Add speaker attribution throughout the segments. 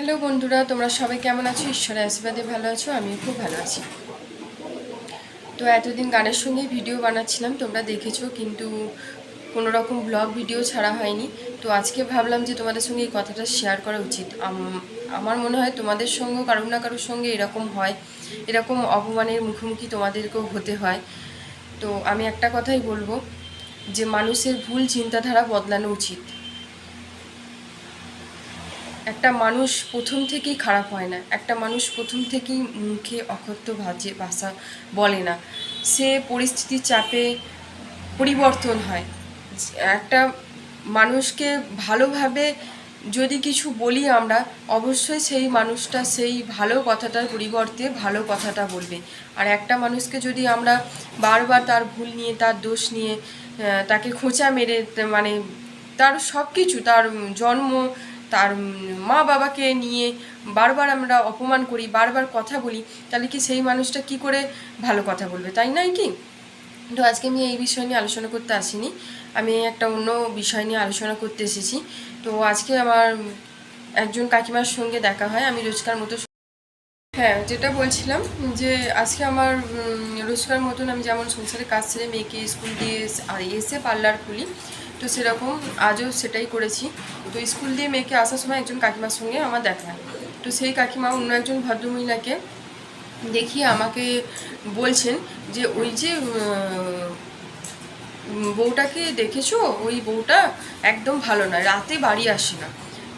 Speaker 1: Hello বন্ধুরা, তোমরা সবাই কেমন আছো? ঈশ্বরের আশীর্বাদে ভালো আছো, আমিও খুব ভালো আছি। তো এতদিন গানের সঙ্গে ভিডিও বানাচ্ছিলাম, তোমরা দেখেছ, কিন্তু কোনো রকম ব্লগ ভিডিও ছাড়া হয়নি। তো আজকে ভাবলাম যে তোমাদের সঙ্গে এই কথাটা শেয়ার করা উচিত। আমার মনে হয় তোমাদের সঙ্গেও কারোর না কারোর সঙ্গে এরকম হয়, এরকম অপমানের মুখোমুখি তোমাদেরকেও হতে হয়। তো আমি একটা কথাই বলব যে, মানুষের ভুল চিন্তাধারা বদলানো উচিত। একটা মানুষ প্রথম থেকেই খারাপ হয় না, একটা মানুষ প্রথম থেকেই মুখে অকথ্য ভাজে ভাষা বলে না। সে পরিস্থিতির চাপে পরিবর্তন হয়। একটা মানুষকে ভালোভাবে যদি কিছু বলি আমরা, অবশ্যই সেই মানুষটা সেই ভালো কথাটার পরিবর্তে ভালো কথাটা বলবে। আর একটা মানুষকে যদি আমরা বারবার তার ভুল নিয়ে, তার দোষ নিয়ে তাকে খোঁচা মেরে মানে তার সব কিছু তার জন্ম তার মা বাবাকে নিয়ে বারবার আমরা অপমান করি, বারবার কথা বলি, তাহলে কি সেই মানুষটা কি করে ভালো কথা বলবে, তাই নয় কি? তো আজকে আমি এই বিষয় নিয়ে আলোচনা করতে আসিনি, আমি একটা অন্য বিষয় নিয়ে আলোচনা করতে এসেছি। তো আজকে আমার একজন কাকিমার সঙ্গে দেখা হয়, আমি রোজকার মতো হ্যাঁ যেটা বলছিলাম যে আজকে আমার রোজকার মতন আমি যেমন সংসারে কাজ ছেড়ে মেয়েকে স্কুল দিয়ে এস- পার্লার খুলি তো সেরকম আজও সেটাই করেছি। তো স্কুল দিয়ে মেয়েকে আসার সময় একজন কাকিমার সঙ্গে আমার দেখা তো সেই কাকিমা অন্য একজন ভদ্রমহিলাকে দেখিয়ে আমাকে বলছেন যে, ওই যে বউটাকে দেখেছ? ওই বউটা একদম ভালো নয়, রাতে বাড়ি আসে না।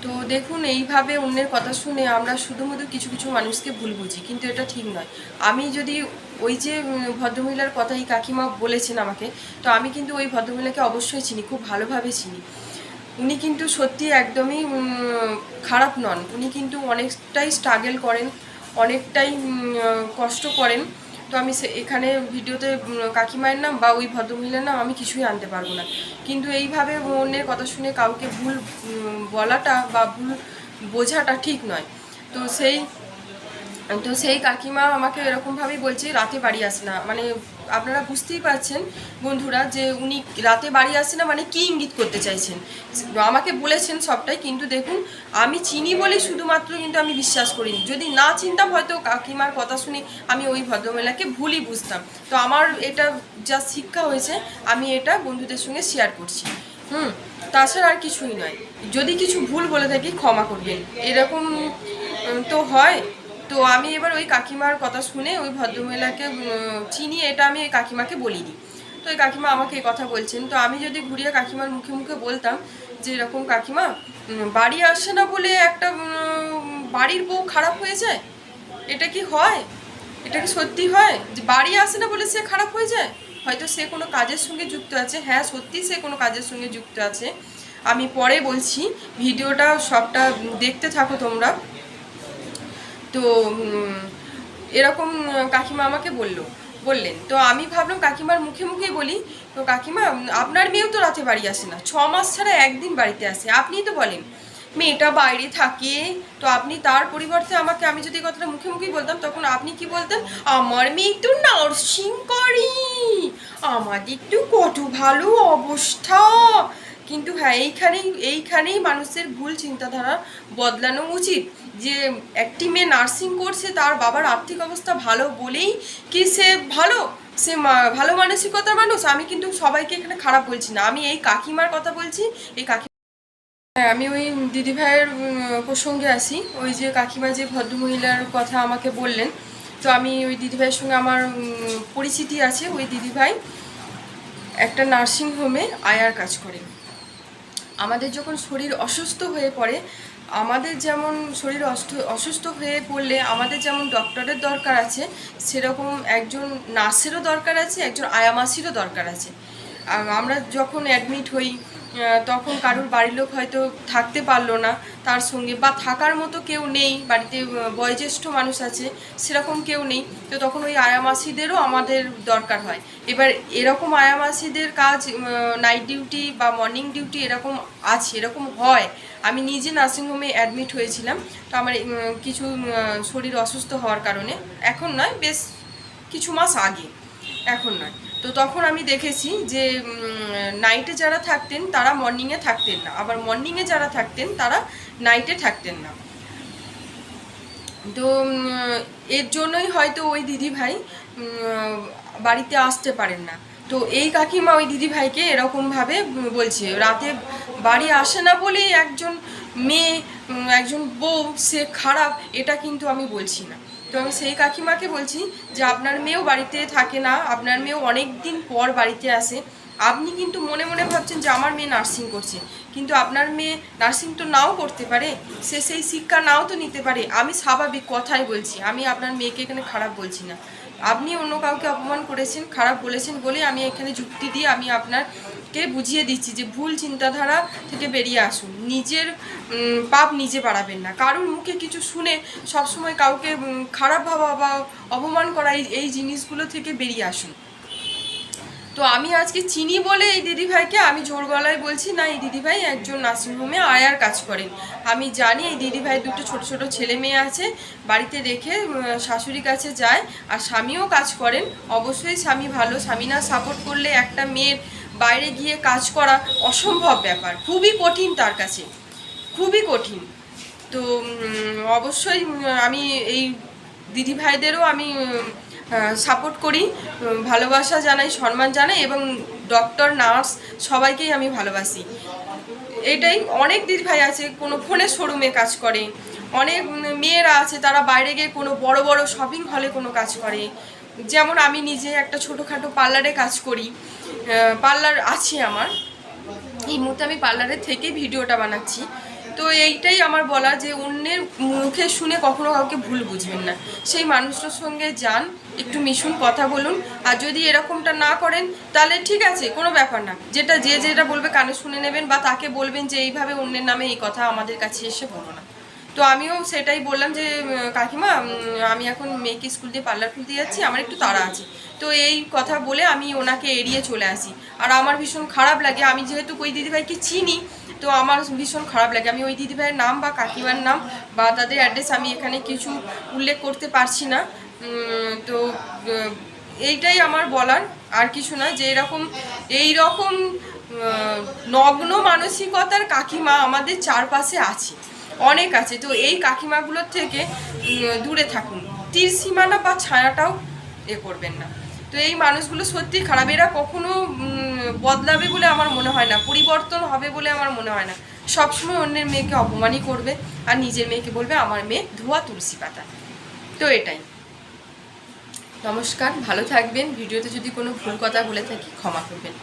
Speaker 1: তো দেখুন, এইভাবে অন্যের কথা শুনে আমরা শুধুমাত্র কিছু কিছু মানুষকে ভুল বুঝি, কিন্তু এটা ঠিক নয়। আমি যদি ওই যে ভদ্রমহিলার কথাই কাকিমা বলেছেন আমাকে, তো আমি কিন্তু ওই ভদ্রমহিলাকে অবশ্যই চিনি, খুব ভালোভাবে চিনি। উনি কিন্তু সত্যি একদমই খারাপ নন। উনি কিন্তু অনেকটাই স্ট্রাগল করেন, অনেকটাই কষ্ট করেন। তো আমি সে এখানে ভিডিওতে কাকিমায়ের নাম বা ওই ভদ্রমহিলার নাম আমি কিছুই আনতে পারব না। কিন্তু এইভাবে অন্যের কথা শুনে কাউকে ভুল বলাটা বা ভুল বোঝাটা ঠিক নয়। তো সেই তো সেই কাকিমা আমাকে এরকমভাবেই বলছে, রাতে বাড়ি আসে না। মানে আপনারা বুঝতেই পারছেন বন্ধুরা যে উনি রাতে বাড়ি আসে না মানে কি ইঙ্গিত করতে চাইছেন? আমাকে বলেছেন সবটাই, কিন্তু দেখুন, আমি চিনি বলে শুধুমাত্র কিন্তু আমি বিশ্বাস করিনি। যদি না চিনতাম হয়তো কাকিমার কথা শুনে আমি ওই ভদ্রমহিলাকে ভুলই বুঝতাম। তো আমার এটা যা শিক্ষা হয়েছে, আমি এটা বন্ধুদের সঙ্গে শেয়ার করছি। হুম, তাছাড়া আর কিছুই নয়। যদি কিছু ভুল বলে থাকি ক্ষমা করবেন। এরকম তো হয়। তো আমি এবার ওই কাকিমার কথা শুনে ওই ভদ্রমহিলাকে চিনি, এটা আমি ওই কাকিমাকে বলিনি। তো ওই কাকিমা আমাকে এই কথা বলছেন। তো আমি যদি ঘুরিয়ে কাকিমার মুখে মুখে বলতাম যে এরকম, কাকিমা বাড়ি আসে না বলে একটা বাড়ির বউ খারাপ হয়ে যায়? এটা কি হয়? এটা কি সত্যি হয়? যে বাড়ি আসে না বলে সে খারাপ হয়ে যায়? হয়তো সে কোনো কাজের সঙ্গে যুক্ত আছে। হ্যাঁ সত্যি সে কোনো কাজের সঙ্গে যুক্ত আছে। আমি পরে বলছি, ভিডিওটা সবটা দেখতে থাকো তোমরা। তো এরকম কাকিমা আমাকে বলল, বললেন। তো আমি ভাবলাম কাকিমার মুখে মুখেই বলি, তো কাকিমা আপনার মেয়েও তো রাতে বাড়ি আসে না, ছ মাস ছাড়া একদিন বাড়িতে আসে, আপনিই তো বলেন। মেয়েটা বাইরে থাকে, তো আপনি তার পরিবর্তে আমাকে, আমি যদি কথাটা মুখে মুখেই বলতাম, তখন আপনি কি বলতেন? আমার মেয়ে তো নার্সিং করি, আমাদের তো কত ভালো অবস্থা কিন্তু হ্যাঁ এইখানেই এইখানেই মানুষের ভুল চিন্তাধারা বদলানো উচিত। যে একটি মেয়ে নার্সিং করছে, তার বাবার আর্থিক অবস্থা ভালো বলেই কি সে ভালো? সে ভালো মানসিকতার মানুষ? আমি কিন্তু সবাইকে এখানে খারাপ বলছি না। আমি এই কাকিমার কথা বলছি, এই কাকি হ্যাঁ আমি ওই দিদিভাইয়ের প্রসঙ্গে আসি। ওই যে কাকিমা যে ভদ্রমহিলার কথা আমাকে বললেন, তো আমি ওই দিদিভাইয়ের সঙ্গে আমার পরিচিতি আছে। ওই দিদিভাই একটা নার্সিং হোমে আয়ার কাজ করে আমাদের যখন শরীর অসুস্থ হয়ে পড়ে, আমাদের যেমন শরীর অসুস্থ হয়ে পড়লে আমাদের যেমন ডক্টরের দরকার আছে, সেরকম একজন নার্সেরও দরকার আছে, একজন আয়ামাসিরও দরকার আছে। আমরা যখন অ্যাডমিট হই তখন কারোর বাড়ির লোক হয়তো থাকতে পারল না তার সঙ্গে, বা থাকার মতো কেউ নেই, বাড়িতে বয়োজ্যেষ্ঠ মানুষ আছে, সেরকম কেউ নেই। তো তখন ওই আয়ামাসিদেরও আমাদের দরকার হয়। এবার এরকম আয়ামাসিদের কাজ নাইট ডিউটি বা মর্নিং ডিউটি এরকম আছে, এরকম হয়। আমি নিজে নার্সিংহোমে অ্যাডমিট হয়েছিলাম। তো আমার কিছু শরীর অসুস্থ হওয়ার কারণে। এখন নয়, বেশ কিছু মাস আগে। এখন নয়। তো তখন আমি দেখেছি যে নাইটে যারা থাকতেন, তারা মর্নিংয়ে থাকতেন না। আবার মর্নিংয়ে যারা থাকতেন, তারা নাইটে থাকতেন না। তো এর জন্যই হয়তো ওই দিদি ভাই বাড়িতে আসতে পারেন না। তো এই কাকিমা ওই দিদি ভাইকে এরকমভাবে বলছে, রাতে বাড়ি আসে না বলেই একজন মেয়ে একজন বউ, সে খারাপ, এটা কিন্তু আমি বলছি না। তো আমি সেই কাকিমাকে বলছি যে আপনার মেয়েও বাড়িতে থাকে না, আপনার মেয়েও অনেক দিন পর বাড়িতে আসে। আপনি কিন্তু মনে মনে ভাবছেন যে আমার মেয়ে নার্সিং করছে, কিন্তু আপনার মেয়ে নার্সিং তো নাও করতে পারে, সে সেই শিক্ষা নাও তো নিতে পারে। আমি স্বাভাবিক কথাই বলছি, আমি আপনার মেয়েকে এখানে খারাপ বলছি না। আপনি অন্য কাউকে অপমান করেছেন, খারাপ বলেছেন বলে আমি এখানে যুক্তি দিয়ে আমি আপনারকে বুঝিয়ে দিচ্ছি যে ভুল চিন্তাধারা থেকে বেরিয়ে আসুন। নিজের পাপ নিজে বাড়াবেন না। কারোর মুখে কিছু শুনে সবসময় কাউকে খারাপ ভাবা বা অপমান করা এই- এই জিনিসগুলো থেকে বেরিয়ে আসুন। তো আমি আজকে চিনি বলে এই দিদিভাইকে আমি জোর গলায় বলছি, না, এই দিদিভাই একজন নার্সিংহোমে আয়ার কাজ করেন। আমি জানি এই দিদিভাই দুটো ছোট ছোট ছেলে মেয়ে আছে, বাড়িতে রেখে শাশুড়ির কাছে যায়, আর স্বামীও কাজ করেন। অবশ্যই স্বামী ভালো, স্বামী না সাপোর্ট করলে একটা মেয়ের বাইরে গিয়ে কাজ করা অসম্ভব ব্যাপার। খুবই কঠিন তার কাছে। খুবই কঠিন। তো অবশ্যই আমি এই দিদি ভাইদেরও আমি সাপোর্ট করি ভালোবাসা জানাই, সম্মান জানাই এবং ডক্টর নার্স সবাইকেই আমি ভালোবাসি। এটাই অনেক দিদি ভাই আছে, কোনো ফোনের শোরুমে কাজ করে। অনেক মেয়েরা আছে, তারা বাইরে গিয়ে কোনো বড় বড় শপিং হলে কোনো কাজ করে। যেমন আমি নিজে একটা ছোটোখাটো পার্লারে কাজ করি। পার্লার আছে আমার। এই মুহূর্তে আমি পার্লারে থেকে ভিডিওটা বানাচ্ছি। তো এইটাই আমার বলা যে অন্যের মুখে শুনে কখনো কাউকে ভুল বুঝবেন না। সেই মানুষটার সঙ্গে যান, একটু মিশুন, কথা বলুন। আর যদি এরকমটা না করেন, তাহলে ঠিক আছে, কোনো ব্যাপার না। যেটা যে যেটা বলবে কানে শুনে নেবেন বা তাকে বলবেন যে এইভাবে অন্যের নামে এই কথা আমাদের কাছে এসে বলো না। তো আমিও সেটাই বললাম যে কাকিমা আমি এখন মেয়েকে স্কুল দিয়ে পার্লার খুলতে যাচ্ছি, আমার একটু তাড়া আছে। তো এই কথা বলে আমি ওনাকে এড়িয়ে চলে আসি। আর আমার ভীষণ খারাপ লাগে, আমি যেহেতু ওই দিদিভাইকে চিনি, তো আমার ভীষণ খারাপ লাগে। আমি ওই দিদিভাইয়ের নাম বা কাকিমার নাম বা তাদের অ্যাড্রেস আমি এখানে কিছু উল্লেখ করতে পারছি না। তো এইটাই আমার বলার, আর কিছু না, যে এরকম এই রকম নগ্ন মানসিকতার কাকিমা আমাদের চারপাশে আছে। অনেক আছে। তো এই কাকিমাগুলোর থেকে দূরে থাকুন। তীর সীমানা বা ছায়াটাও এ করবেন না। তো এই মানুষগুলো সত্যি খারাপ। এরা কখনো বদলাবে বলে আমার মনে হয় না। পরিবর্তন হবে বলে আমার মনে হয় না। সবসময় অন্যের মেয়েকে অপমানই করবে আর নিজের মেয়েকে বলবে, আমার মেয়ে ধোয়া তুলসী পাতা। তো এটাই। নমস্কার, ভালো থাকবেন। ভিডিওতে যদি কোনো ভুল কথা বলে থাকি, ক্ষমা করবেন।